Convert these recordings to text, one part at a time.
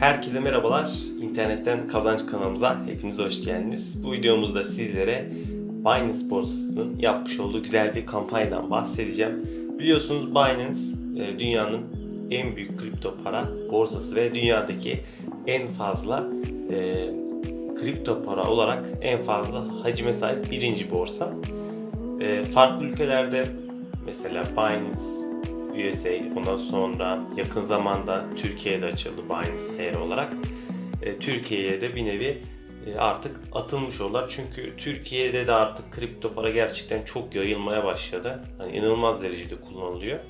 Herkese merhabalar. İnternetten Kazanç kanalımıza hepiniz hoş geldiniz. Bu videomuzda sizlere Binance borsasının yapmış olduğu güzel bir kampanyadan bahsedeceğim. Biliyorsunuz Binance e, dünyanın en büyük kripto para borsası ve dünyadaki en fazla e, kripto para olarak en fazla hacime sahip birinci borsa. E, farklı ülkelerde mesela Binance USA ondan sonra yakın zamanda Türkiye'de açıldı Binance TR olarak. E, Türkiye'ye de bir nevi e, artık atılmış oldular. Çünkü Türkiye'de de artık kripto para gerçekten çok yayılmaya başladı. Hani inanılmaz derecede kullanılıyor.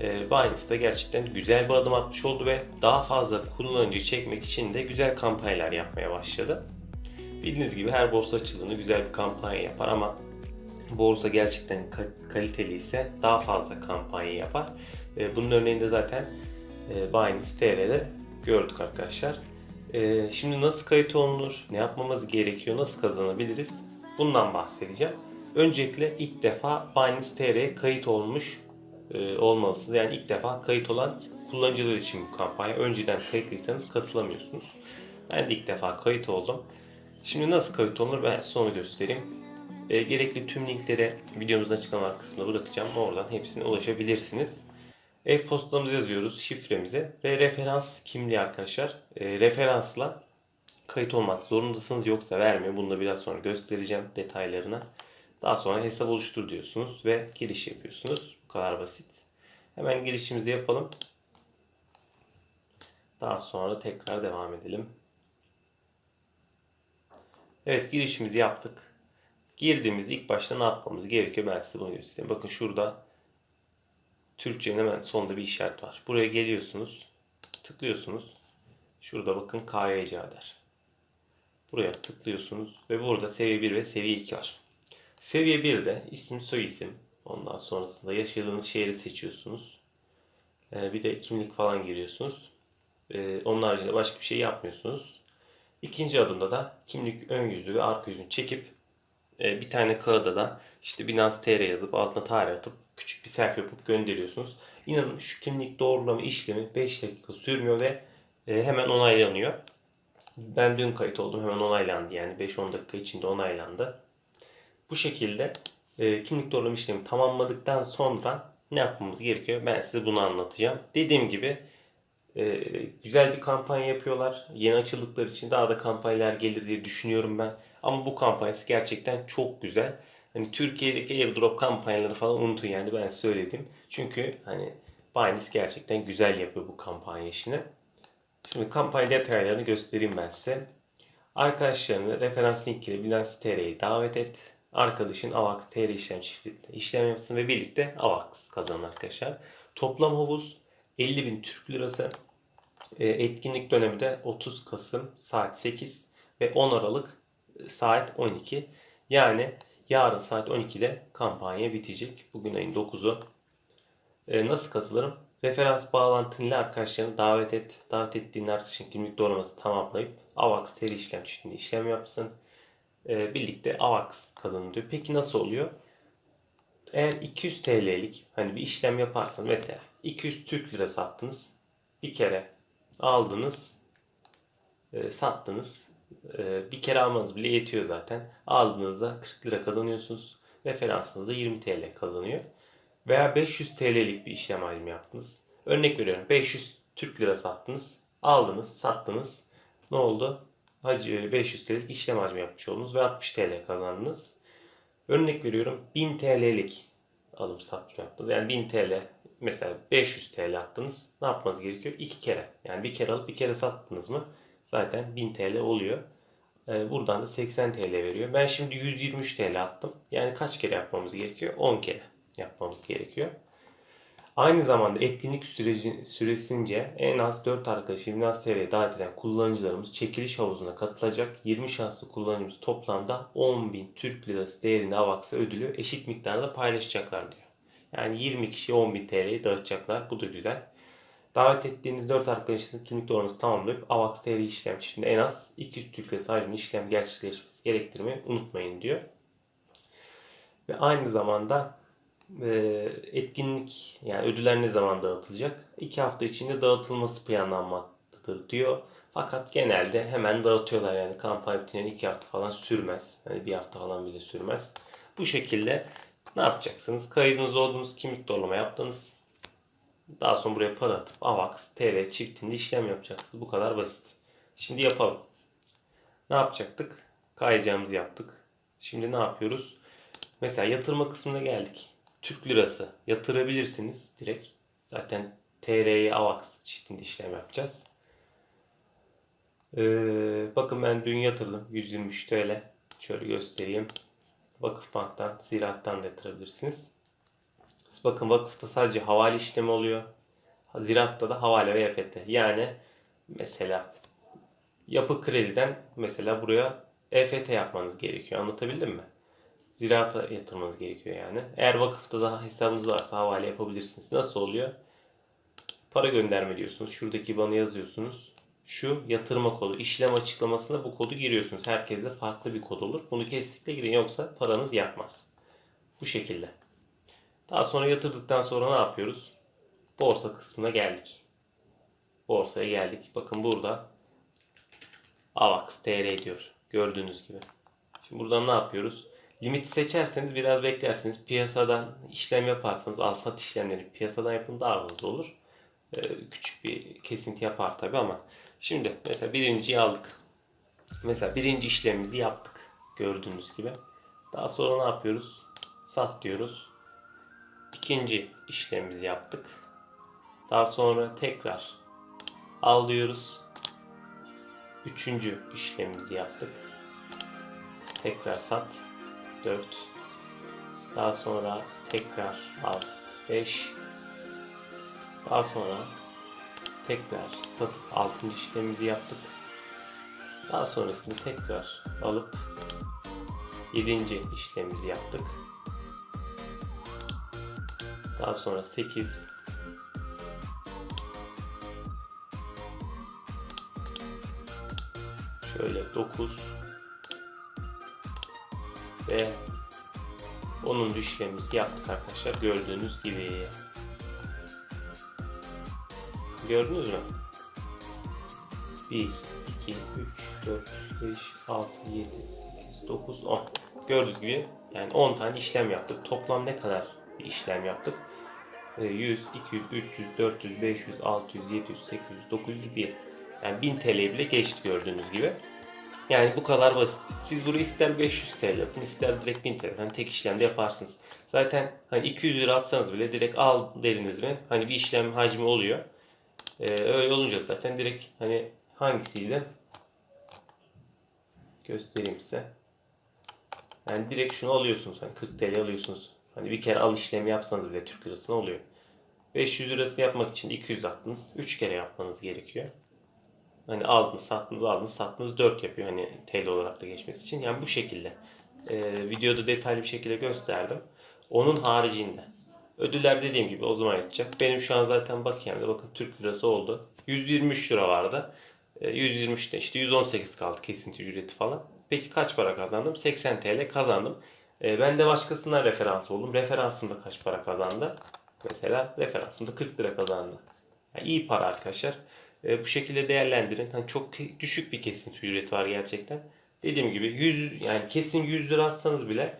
E, Binance de gerçekten güzel bir adım atmış oldu ve daha fazla kullanıcı çekmek için de güzel kampanyalar yapmaya başladı. Bildiğiniz gibi her borsa açıldığında güzel bir kampanya yapar ama borsa gerçekten ka- kaliteli ise daha fazla kampanya yapar. E, bunun örneğini de zaten e, Binance TR'de gördük arkadaşlar. E, şimdi nasıl kayıt olunur, ne yapmamız gerekiyor, nasıl kazanabiliriz bundan bahsedeceğim. Öncelikle ilk defa Binance TR'ye kayıt olmuş olmalısınız. Yani ilk defa kayıt olan kullanıcılar için bu kampanya. Önceden kayıtlıysanız katılamıyorsunuz. Ben de ilk defa kayıt oldum. Şimdi nasıl kayıt olunur ben size onu göstereyim. E, gerekli tüm linkleri videomuzun açıklama kısmına bırakacağım. Oradan hepsine ulaşabilirsiniz. E-postamızı yazıyoruz, şifremizi ve referans kimliği arkadaşlar. E, referansla kayıt olmak zorundasınız yoksa vermiyor. Bunu da biraz sonra göstereceğim detaylarına. Daha sonra hesap oluştur diyorsunuz ve giriş yapıyorsunuz. Bu kadar basit. Hemen girişimizi yapalım. Daha sonra tekrar devam edelim. Evet girişimizi yaptık. Girdiğimizde ilk başta ne yapmamız gerekiyor ben size bunu göstereyim. Bakın şurada Türkçenin hemen sonunda bir işaret var. Buraya geliyorsunuz. Tıklıyorsunuz. Şurada bakın KYC der. Buraya tıklıyorsunuz ve burada seviye 1 ve seviye 2 var. Seviye 1'de isim soy isim. Ondan sonrasında yaşadığınız şehri seçiyorsunuz. Ee, bir de kimlik falan giriyorsunuz. Ee, onun haricinde başka bir şey yapmıyorsunuz. İkinci adımda da kimlik ön yüzü ve arka yüzünü çekip e, bir tane kağıda da işte Binance TR yazıp altına tarih atıp küçük bir selfie yapıp gönderiyorsunuz. İnanın şu kimlik doğrulama işlemi 5 dakika sürmüyor ve e, hemen onaylanıyor. Ben dün kayıt oldum hemen onaylandı yani 5-10 dakika içinde onaylandı. Bu şekilde e, kimlik doğrulama işlemi tamamladıktan sonra ne yapmamız gerekiyor? Ben size bunu anlatacağım. Dediğim gibi güzel bir kampanya yapıyorlar. Yeni açıldıkları için daha da kampanyalar gelir diye düşünüyorum ben. Ama bu kampanyası gerçekten çok güzel. Hani Türkiye'deki airdrop kampanyaları falan unutun yani ben söyledim. Çünkü hani Binance gerçekten güzel yapıyor bu kampanya işini. Şimdi kampanya detaylarını göstereyim ben size. Arkadaşlarını referans link ile Binance TR'ye davet et. Arkadaşın AVAX TR işlem çiftliğinde işlem yapsın ve birlikte AVAX kazanın arkadaşlar. Toplam havuz 50 bin Türk lirası. E, Etkinlik dönemi de 30 Kasım saat 8 ve 10 Aralık saat 12. Yani yarın saat 12'de kampanya bitecek. Bugün ayın 9'u. E, nasıl katılırım? Referans bağlantıyla arkadaşlarını davet et. Davet ettiğin arkadaşın kimlik doğraması tamamlayıp AVAX seri işlem çiftliğinde işlem yapsın. E, birlikte AVAX kazanın diyor. Peki nasıl oluyor? Eğer 200 TL'lik hani bir işlem yaparsanız mesela 200 Türk lira sattınız. Bir kere aldınız, e, sattınız. E, bir kere almanız bile yetiyor zaten. Aldığınızda 40 lira kazanıyorsunuz. Referansınızda 20 TL kazanıyor. Veya 500 TL'lik bir işlem hacmi yaptınız. Örnek veriyorum 500 Türk lira sattınız. Aldınız, sattınız. Ne oldu? Hacı 500 TL'lik işlem hacmi yapmış oldunuz ve 60 TL kazandınız. Örnek veriyorum 1000 TL'lik alım satım yaptınız. Yani 1000 TL mesela 500 TL attınız. Ne yapmanız gerekiyor? İki kere. Yani bir kere alıp bir kere sattınız mı zaten 1000 TL oluyor. Ee, buradan da 80 TL veriyor. Ben şimdi 123 TL attım. Yani kaç kere yapmamız gerekiyor? 10 kere yapmamız gerekiyor. Aynı zamanda etkinlik süreci, süresince en az 4 arkadaşı Binance TR'ye davet eden kullanıcılarımız çekiliş havuzuna katılacak. 20 şanslı kullanıcımız toplamda 10.000 Türk Lirası değerinde Avax'a ödülü eşit miktarda paylaşacaklar diyor. Yani 20 kişiye 10.000 TL'yi dağıtacaklar. Bu da güzel. Davet ettiğiniz 4 arkadaşınızın kimlik doğrunuzu tamamlayıp AVAX TR işlem çiftinde en az 200 Türk Lirası hacminde işlem gerçekleşmesi gerektirmeyi unutmayın diyor. Ve aynı zamanda e, etkinlik yani ödüller ne zaman dağıtılacak? 2 hafta içinde dağıtılması planlanmaktadır diyor. Fakat genelde hemen dağıtıyorlar yani kampanya bitimine iki hafta falan sürmez. Hani bir hafta falan bile sürmez. Bu şekilde ne yapacaksınız? Kaydınız olduğunuz kimlik doğrulama yaptınız. Daha sonra buraya para atıp AVAX, TL çiftinde işlem yapacaksınız. Bu kadar basit. Şimdi yapalım. Ne yapacaktık? Kayacağımızı yaptık. Şimdi ne yapıyoruz? Mesela yatırma kısmına geldik. Türk lirası yatırabilirsiniz direkt. Zaten TR'ye AVAX çiftinde işlem yapacağız. Ee, bakın ben dün yatırdım 123 TL. Şöyle göstereyim. Vakıfbank'tan, Ziraat'tan da yatırabilirsiniz. Bakın vakıfta sadece havale işlemi oluyor. Ziraat'ta da havale ve EFT. Yani mesela yapı krediden mesela buraya EFT yapmanız gerekiyor. Anlatabildim mi? Ziraata yatırmanız gerekiyor yani. Eğer vakıfta da hesabınız varsa havale yapabilirsiniz. Nasıl oluyor? Para gönderme diyorsunuz. Şuradaki bana yazıyorsunuz. Şu yatırma kodu. işlem açıklamasında bu kodu giriyorsunuz. Herkeste farklı bir kod olur. Bunu kesinlikle girin yoksa paranız yatmaz. Bu şekilde. Daha sonra yatırdıktan sonra ne yapıyoruz? Borsa kısmına geldik. Borsaya geldik. Bakın burada AVAX TR diyor. Gördüğünüz gibi. Şimdi buradan ne yapıyoruz? Limiti seçerseniz biraz beklersiniz. Piyasadan işlem yaparsanız al sat işlemleri piyasadan yapın daha hızlı olur. Ee, küçük bir kesinti yapar tabi ama şimdi mesela birinciyi aldık. Mesela birinci işlemimizi yaptık. Gördüğünüz gibi. Daha sonra ne yapıyoruz? Sat diyoruz. İkinci işlemimizi yaptık. Daha sonra tekrar al diyoruz. Üçüncü işlemimizi yaptık. Tekrar sat. 4 Daha sonra tekrar al 5 Daha sonra tekrar satıp 6. işlemimizi yaptık. Daha sonrasını tekrar alıp 7. işlemimizi yaptık. Daha sonra 8 Şöyle 9 ve 10. işlemimizi yaptık arkadaşlar gördüğünüz gibi. Gördünüz mü? 1, 2, 3, 4, 5, 6, 7, 8, 9, 10. Gördüğünüz gibi yani 10 tane işlem yaptık. Toplam ne kadar bir işlem yaptık? Ee, 100, 200, 300, 400, 500, 600, 700, 800, 900, 1000. Yani 1000 TL'yi bile geçti gördüğünüz gibi. Yani bu kadar basit. Siz bunu ister 500 TL yapın, ister direkt 1000 TL. Hani tek işlemde yaparsınız. Zaten hani 200 lira atsanız bile direkt al dediniz mi? Hani bir işlem hacmi oluyor. Ee, öyle olunca zaten direkt hani hangisiydi? Göstereyim size. Yani direkt şunu alıyorsunuz. Hani 40 TL alıyorsunuz. Hani bir kere al işlemi yapsanız bile Türk lirasına oluyor. 500 lirası yapmak için 200 attınız. 3 kere yapmanız gerekiyor. Hani aldınız, sattınız, aldınız, sattınız 4 yapıyor hani TL olarak da geçmesi için. Yani bu şekilde. Ee, videoda detaylı bir şekilde gösterdim. Onun haricinde ödüller dediğim gibi o zaman yatacak. Benim şu an zaten bakayım bakın Türk lirası oldu. 123 lira vardı. Ee, 123'te işte 118 kaldı kesinti ücreti falan. Peki kaç para kazandım? 80 TL kazandım. Ee, ben de başkasına referans oldum. Referansımda kaç para kazandı? Mesela referansımda 40 lira kazandı. Yani iyi para arkadaşlar. E, bu şekilde değerlendirin. Hani çok düşük bir kesinti ücreti var gerçekten. Dediğim gibi 100 yani kesin 100 lira atsanız bile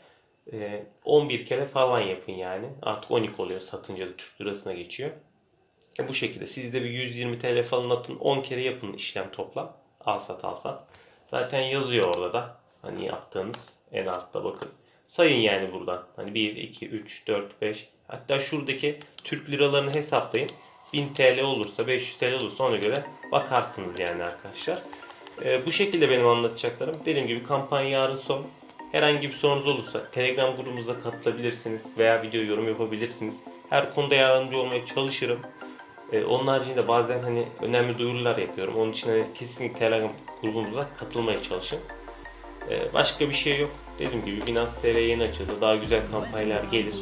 e, 11 kere falan yapın yani. Artık 12 oluyor satınca da Türk lirasına geçiyor. E, bu şekilde siz de bir 120 TL falan atın 10 kere yapın işlem toplam. Al sat al sat. Zaten yazıyor orada da. Hani yaptığınız en altta bakın. Sayın yani buradan. Hani 1, 2, 3, 4, 5. Hatta şuradaki Türk liralarını hesaplayın. 1000 TL olursa 500 TL olursa ona göre bakarsınız yani arkadaşlar. Ee, bu şekilde benim anlatacaklarım. Dediğim gibi kampanya yarın son. Herhangi bir sorunuz olursa Telegram grubumuza katılabilirsiniz veya video yorum yapabilirsiniz. Her konuda yardımcı olmaya çalışırım. Ee, onun haricinde bazen hani önemli duyurular yapıyorum. Onun için hani kesinlikle Telegram grubumuza katılmaya çalışın. Ee, başka bir şey yok. Dediğim gibi Binance TR yeni açıldı. Daha güzel kampanyalar gelir.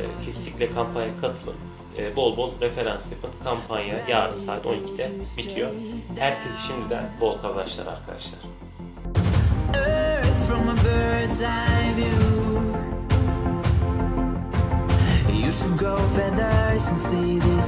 Ee, kesinlikle kampanya katılın. Ee, bol bol referans yapın. Kampanya yarın saat 12'de bitiyor. Herkese şimdiden bol kazançlar arkadaşlar. From a bird's eye view. You should grow feathers and see this.